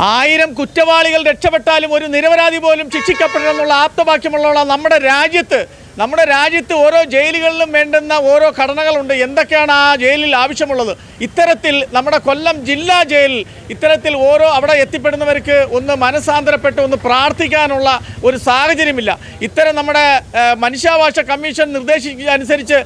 ആയിരം കുറ്റവാളികൾ രക്ഷപ്പെട്ടാലും ഒരു നിരപരാധി പോലും ശിക്ഷിക്കപ്പെടണമെന്നുള്ള ആപ്തവാക്യമുള്ള നമ്മുടെ രാജ്യത്ത്. നമ്മുടെ രാജ്യത്ത് ഓരോ ജയിലുകളിലും വേണ്ടുന്ന ഓരോ ഘടനകളുണ്ട്. എന്തൊക്കെയാണ് ആ ജയിലിൽ ആവശ്യമുള്ളത്? ഇത്തരത്തിൽ നമ്മുടെ കൊല്ലം ജില്ലാ ജയിലിൽ ഇത്തരത്തിൽ ഓരോ അവിടെ എത്തിപ്പെടുന്നവർക്ക് ഒന്ന് മനസാന്തരപ്പെട്ട് ഒന്ന് പ്രാർത്ഥിക്കാനുള്ള ഒരു സാഹചര്യമില്ല. ഇത്തരം നമ്മുടെ മനുഷ്യാവകാശ കമ്മീഷൻ നിർദ്ദേശിക്കുക അനുസരിച്ച്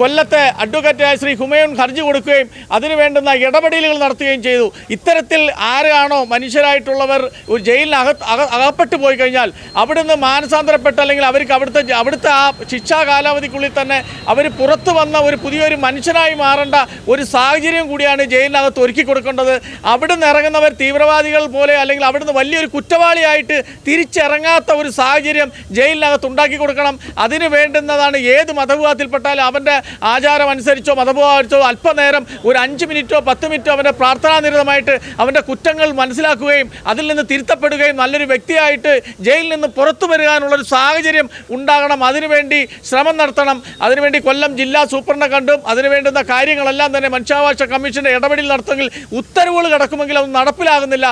കൊല്ലത്തെ അഡ്വക്കേറ്റായ ശ്രീ ഹുമയൂൺ ഹർജി കൊടുക്കുകയും അതിനു വേണ്ടുന്ന ഇടപെടലുകൾ നടത്തുകയും ചെയ്തു. ഇത്തരത്തിൽ ആരാണോ മനുഷ്യരായിട്ടുള്ളവർ ഒരു ജയിലിനകത്ത് അക അകപ്പെട്ടു പോയി കഴിഞ്ഞാൽ അവിടുന്ന് മാനസാന്തരപ്പെട്ട് അല്ലെങ്കിൽ അവർക്ക് അവിടുത്തെ അവിടുത്തെ ആ ശിക്ഷാ കാലാവധിക്കുള്ളിൽ തന്നെ അവർ പുറത്തു വന്ന ഒരു പുതിയൊരു മനുഷ്യനായി മാറേണ്ട ഒരു സാഹചര്യം കൂടിയാണ് ജയിലിനകത്ത് ഒരുക്കി കൊടുക്കേണ്ടത്. അവിടുന്ന് ഇറങ്ങുന്നവർ തീവ്രവാദികൾ പോലെ അല്ലെങ്കിൽ അവിടുന്ന് വലിയൊരു കുറ്റവാളിയായിട്ട് തിരിച്ചിറങ്ങാത്ത ഒരു സാഹചര്യം ജയിലിനകത്ത് ഉണ്ടാക്കി കൊടുക്കണം. അതിന് വേണ്ടുന്നതാണ് ഏത് മതവിഭാഗത്തിൽപ്പെട്ടാലും അവന്റെ ആചാരം അനുസരിച്ചോ മതവിഭാഗത്തോ അല്പനേരം ഒരു അഞ്ച് മിനിറ്റോ പത്ത് മിനിറ്റോ അവന്റെ പ്രാർത്ഥനാനിരതമായിട്ട് അവന്റെ കുറ്റങ്ങൾ മനസ്സിലാക്കുകയും അതിൽ നിന്ന് തിരുത്തപ്പെടുകയും നല്ലൊരു വ്യക്തിയായിട്ട് ജയിലിൽ നിന്ന് പുറത്തു വരാനുള്ളൊരു സാഹചര്യം ഉണ്ടാകണം. അതിനുവേണ്ടി ശ്രമം നടത്തണം. അതിനുവേണ്ടി കൊല്ലം ജില്ലാ സൂപ്രണ്ടെ കണ്ടും അതിനുവേണ്ടുന്ന കാര്യങ്ങളെല്ലാം തന്നെ മനുഷ്യാവകാശ കമ്മീഷന്റെ ഇടപെടൽ നടത്തുമെങ്കിൽ ഉത്തരവുകൾ കിടക്കുമെങ്കിൽ അത് നടപ്പിലാകുന്നില്ല.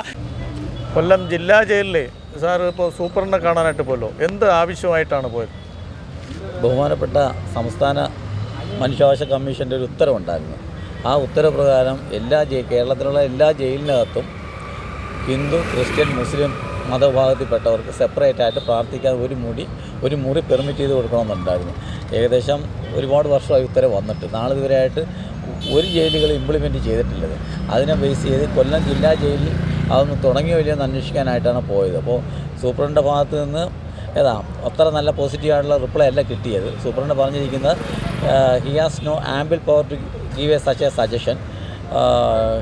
കൊല്ലം ജില്ലാ ജയിലിലെ സാർ ഇപ്പോൾ സൂപ്രണ്ടെ കാണാനായിട്ട് പോയല്ലോ. എന്ത് ആവശ്യമായിട്ടാണ് പോയത്? ബഹുമാനപ്പെട്ട സംസ്ഥാന മനുഷ്യാവകാശ കമ്മീഷന്റെ ഒരു ഉത്തരവുണ്ടായിരുന്നു. ആ ഉത്തരപ്രകാരം എല്ലാ കേരളത്തിലുള്ള എല്ലാ ജയിലിനകത്തും ഹിന്ദു ക്രിസ്ത്യൻ മുസ്ലിം മതവിഭാഗത്തിൽപ്പെട്ടവർക്ക് സെപ്പറേറ്റ് ആയിട്ട് പ്രാർത്ഥിക്കാൻ ഒരു മുടി ഒരു മുറി പെർമിറ്റ് ചെയ്ത് കൊടുക്കണമെന്നുണ്ടായിരുന്നു. ഏകദേശം ഒരുപാട് വർഷമായി ഉത്തരവ് വന്നിട്ട് നാളെ ഇതുവരെയായിട്ട് ഒരു ജയിലുകൾ ഇംപ്ലിമെന്റ് ചെയ്തിട്ടില്ലത്. അതിനെ ബേസ് ചെയ്ത് കൊല്ലം ജില്ലാ ജയിലിൽ അതൊന്ന് തുടങ്ങിയോ ഇല്ലയോ എന്ന് അന്വേഷിക്കാനായിട്ടാണ് പോയത്. അപ്പോൾ സൂപ്രണ്ടിന്റെ ഭാഗത്ത് നിന്ന് ഏതാ അത്ര നല്ല പോസിറ്റീവായിട്ടുള്ള റിപ്ലൈ അല്ല കിട്ടിയത്. സൂപ്രണ്ട് പറഞ്ഞിരിക്കുന്നത് he has no ample power to give a such a suggestion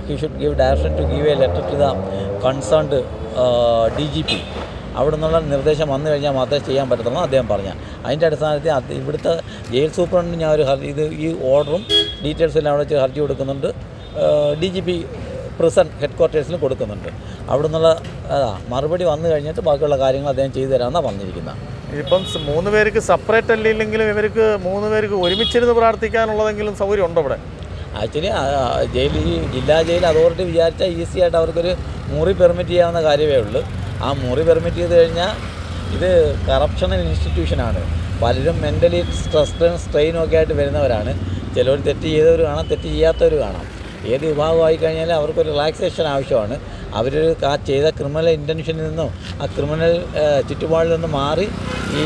he should give direction to give a letter to the concerned D G P അവിടെ നിന്നുള്ള നിർദ്ദേശം വന്നു കഴിഞ്ഞാൽ മാത്രമേ ചെയ്യാൻ പറ്റത്തുള്ളൂ അദ്ദേഹം പറഞ്ഞ. അതിന്റെ അടിസ്ഥാനത്തിൽ ഇവിടുത്തെ ജയിൽ സൂപ്രണ്ടിന് ഞാൻ ഒരു ഹർജി ഇത് ഈ ഓർഡറും ഡീറ്റെയിൽസും എല്ലാം അവിടെ വെച്ച് ഹർജി കൊടുക്കുന്നുണ്ട്. D G P prison head ക്വാർട്ടേഴ്സിലും കൊടുക്കുന്നുണ്ട്. അവിടെ നിന്നുള്ള മറുപടി വന്നു കഴിഞ്ഞിട്ട് ബാക്കിയുള്ള കാര്യങ്ങൾ അദ്ദേഹം ചെയ്തു തരാമെന്നാണ് പറഞ്ഞിരിക്കുന്നത് ഇപ്പം മൂന്ന് പേർക്ക് സെപ്പറേറ്റ് അല്ലെങ്കിലും ഇവർക്ക് മൂന്ന് പേർക്ക് ഒരുമിച്ചിരുന്ന് പ്രാർത്ഥിക്കാനുള്ളതെങ്കിലും സൗകര്യം ഉണ്ടോ ഇവിടെ? ആക്ച്വലി ജയിൽ ഈ ജില്ലാ ജയിൽ അതോറിറ്റി വിചാരിച്ചാൽ ഈസി ആയിട്ട് അവർക്കൊരു മുറി പെർമിറ്റ് ചെയ്യാവുന്ന കാര്യമേ ഉള്ളൂ. ആ മുറി പെർമിറ്റ് ചെയ്ത് കഴിഞ്ഞാൽ ഇത് കറപ്ഷണൽ ഇൻസ്റ്റിറ്റ്യൂഷനാണ് പലരും മെന്റലി സ്ട്രെസ്ഡ് സ്ട്രെയിനും ഒക്കെ ആയിട്ട് വരുന്നവരാണ്. ചിലർ തെറ്റ് ചെയ്തവർ കാണാം തെറ്റ് ചെയ്യാത്തവർ കാണാം. ഏത് വിഭാഗമായി കഴിഞ്ഞാലും അവർക്കൊരു റിലാക്സേഷൻ ആവശ്യമാണ്. അവർ ആ ചെയ്ത ക്രിമിനൽ ഇന്റൻഷനിൽ നിന്നും ആ ക്രിമിനൽ ചുറ്റുപാടിൽ നിന്നും മാറി ഈ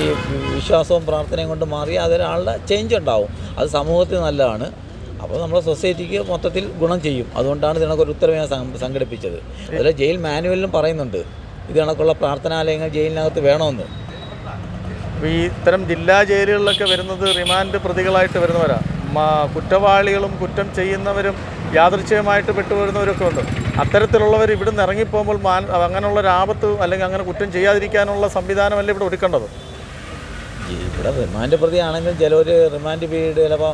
വിശ്വാസവും പ്രാർത്ഥനയും കൊണ്ട് മാറി അതൊരാളുടെ ചേഞ്ച് ഉണ്ടാവും. അത് സമൂഹത്തിന് നല്ലതാണ്. അപ്പോൾ നമ്മുടെ സൊസൈറ്റിക്ക് മൊത്തത്തിൽ ഗുണം ചെയ്യും. അതുകൊണ്ടാണ് ഇതിനൊക്കെ ഉത്തരവ് ഞാൻ സംഘടിപ്പിച്ചത്. അതിൽ ജയിൽ മാനുവലിലും പറയുന്നുണ്ട്. ഇത് കണക്കുള്ള പ്രാർത്ഥനാലയങ്ങൾ ജയിലിനകത്ത് വേണമെന്ന് ഈ ഇത്തരം ജില്ലാ ജയിലുകളിലൊക്കെ വരുന്നത് റിമാൻഡ് പ്രതികളായിട്ട് വരുന്നവരാ. കുറ്റവാളികളും കുറ്റം ചെയ്യുന്നവരും യാദൃച്ഛികമായിട്ട് പെട്ടുവരുന്നവരൊക്കെ ഉണ്ട്. അത്തരത്തിലുള്ളവർ ഇവിടെ നിന്ന് ഇറങ്ങിപ്പോകുമ്പോൾ മാൻ അങ്ങനെയുള്ള ഒരു ആപത്ത് അല്ലെങ്കിൽ അങ്ങനെ കുറ്റം ചെയ്യാതിരിക്കാനുള്ള സംവിധാനമല്ല ഇവിടെ ഒരുക്കേണ്ടത്? ഇവിടെ റിമാൻഡ് പ്രതിയാണെങ്കിലും ചിലർ റിമാൻഡ് പീരീഡ് ചിലപ്പോൾ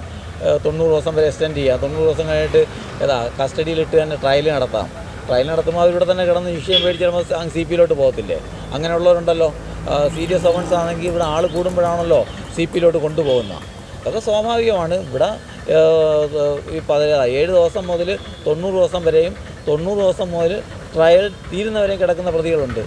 തൊണ്ണൂറ് ദിവസം വരെ എക്സ്റ്റെൻഡ് ചെയ്യാം. തൊണ്ണൂറ് ദിവസം കഴിഞ്ഞിട്ട് ഏതാ കസ്റ്റഡിയിലിട്ട് തന്നെ ട്രയൽ നടത്താം. ട്രയൽ നടത്തുമ്പോൾ അവരിവിടെ തന്നെ കിടന്ന് വിഷയം പേടിച്ച് ചിലപ്പോൾ അങ്ങ് സി പിയിലോട്ട് പോകത്തില്ലേ? അങ്ങനെയുള്ളവരുണ്ടല്ലോ. സീരിയസ് ഓഫൻസ് ആണെങ്കിൽ ഇവിടെ ആൾ കൂടുമ്പോഴാണല്ലോ സി പിയിലോട്ട് കൊണ്ടുപോകുന്നത്. അതൊക്കെ സ്വാഭാവികമാണ്. ഇവിടെ ഈ പതിനേഴ് ഏഴ് ദിവസം മുതൽ തൊണ്ണൂറ് ദിവസം വരെയും തൊണ്ണൂറ് ദിവസം മുതൽ ട്രയൽ തീരുന്നവരെയും കിടക്കുന്ന പ്രതികളുണ്ട്.